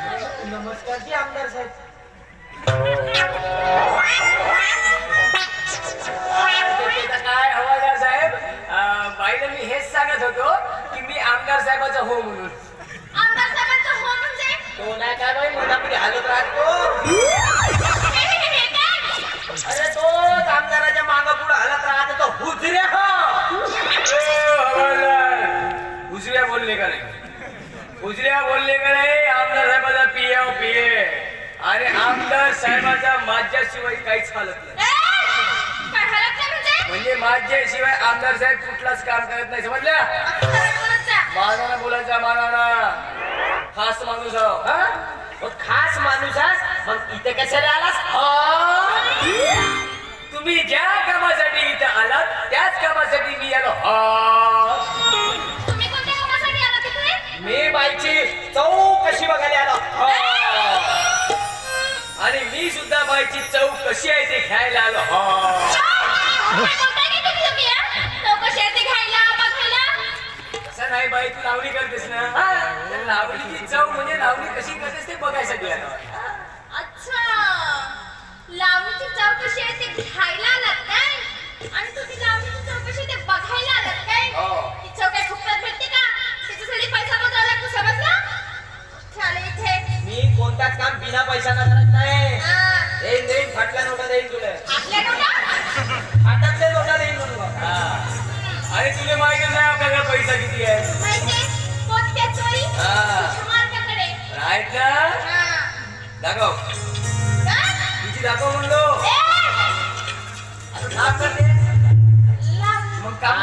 नमस्कार जी आमदार साहेब. काय हवालदार साहेब? बाईला मी हेच सांगत होतो की मी आमदार साहेबाचा हो म्हणून. आमदार साहेबांचा हो म्हणजे? तो नाही काय बाई मधामध्ये हालत राहतो. हे, हे, हे? अरे तो आमदाराच्या माग पुढे हालत राहतो तो हुजरे हो. हवालदार उजव्या बोलले का नाही? उजव्या बोलले का नाही आमदार साहेबाचा पिये हो पिये आणि आमदार साहेबाचा माझ्याशिवाय काहीच हालत नाही. ए, म्हणजे? म्हणजे माझ्याशिवाय आमदार साहेब कुठलाच काम करत नाही. समजल्या. मानाना बोलायचा. मानाना खास माणूस आहो. हा? मग खास माणूस आहेस? मग इथे कशाला आलास? हा? तुम्ही ज्या कामासाठी इथं आलात त्याच कामासाठी मी आलो. हा? कशी आहे ते घ्यायला आलो? हा. हा? ते? तसं नाही बाई तू लावणी करतेस ना? लावणीची चव म्हणजे लावणी कशी करतेस ते बघायसाठी आलो. अच्छा. लावणीची चौकशी आहे ते घ्यायला आलात काय? आणि तुम्ही लावणीची चौकशी ते बघायला आलात काय? हो. ती चौक काय फुकटात भेटते का? त्याच्यासाठी पैसा मोजावा लागतो समजलं? मी कोणताच काम बिना पैशाचा करत नाही. हा. फाटल्या नोटा देईन तुला आपल्या नोटा देईन म्हणून हा. आणि तुला माहिती नाही आपल्याला पैसा किती आहे हा. राईट ना. दाखव? किती दाखव म्हणलो! आता दाखव. मग काम